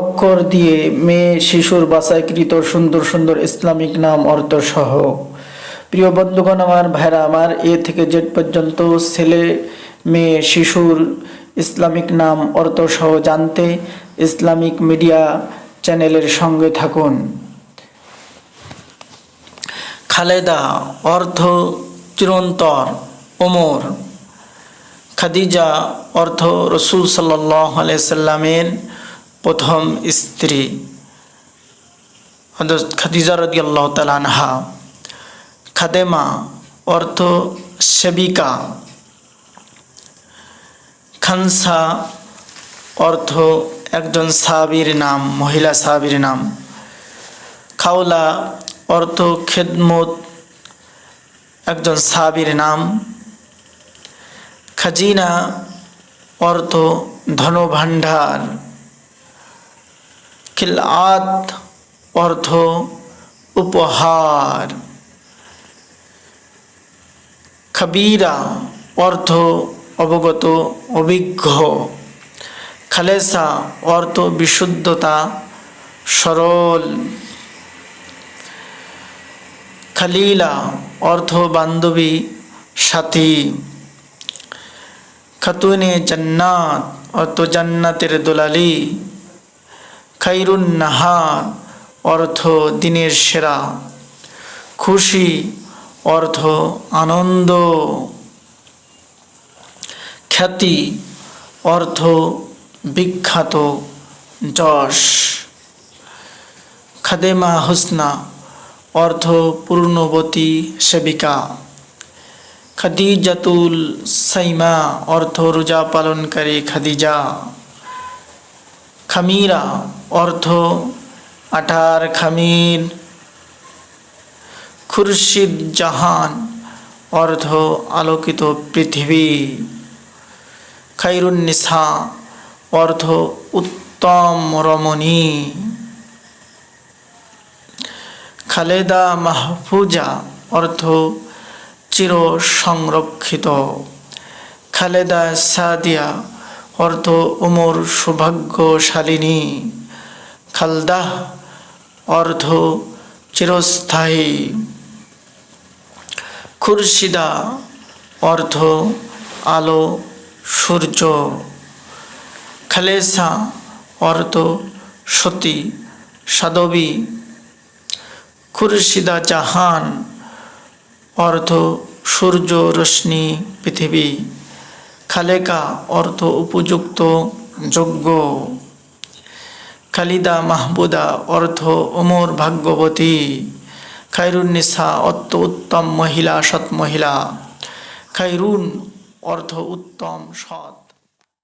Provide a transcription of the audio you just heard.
অক্ষর দিয়ে মেয়ে, শিশুর বাছাইকৃত সুন্দর সুন্দর ইসলামিক নাম অর্থ সহ প্রিয় বন্ধুগণ, আমার ভাইরা, আমার এ থেকে জেড পর্যন্ত ছেলে, মেয়ে, শিশুর ইসলামিক নাম অর্থ সহ জানতে ইসলামিক মিডিয়া চ্যানেলের সঙ্গে থাকুন। খালেদা অর্থ চিরন্তর ওমর। খাদিজা অর্থ রসুল সাল্লাহ সাল্লামের প্রথম স্ত্রী হযরত খাদিজা আল্লাহ তালানহা খাদেমা অর্থ সেবিকা। খানসা অর্থ একজন সাহাবীর নাম, মহিলা সাহাবীর নাম। খাওলা অর্থ খেদমত, একজন সাহাবীর নাম। খাজিনা অর্থ ধনভাণ্ডার। খিলাত অর্থ উপহার। খাবিরা অর্থ অবগত অভিজ্ঞ। খালেসা অর্থ বিশুদ্ধতা সরল। খালিলা অর্থ বান্ধবী সাথী। খাতুনে জান্নাত অর্থ জান্নাতের দোলালি। খাইরুন নাহার, অর্থ দিনের সেরা। খুশি, অর্থ আনন্দ। খ্যাতি, অর্থ বিখ্যাত যশ। খাদেমা হুসনা, অর্থ পূর্ণবতী সেবিকা। খাদিজাতুল সাইমা, অর্থ রোজা পালনকারী খাদিজা। খামিরা অর্থ আঠার খামির। খুরশিদ জাহান অর্থ আলোকিত পৃথিবী। খাইরুন্নিসা অর্থ উত্তম রমণী। খালেদা মাহফুজা অর্থ চির সংরক্ষিত খালেদা সাদিয়া অর্থ উমর সৌভাগ্যশালিনী। খালদাহ অর্থ চিরস্থায়ী। খুরশিদা অর্থ আলো সূর্য। খালেসা অর্থ সতী সাদবী খুরশিদা জাহান অর্থ সূর্য রশ্মি পৃথিবী। খালেকা অর্থ উপযুক্ত, যোগ্য। খালিদা মাহবুদা অর্থ অমর ভাগ্যবতী। খাইরুন্নিসা অর্থ উত্তম মহিলা, সৎ মহিলা। খাইরুন অর্থ উত্তম, সৎ।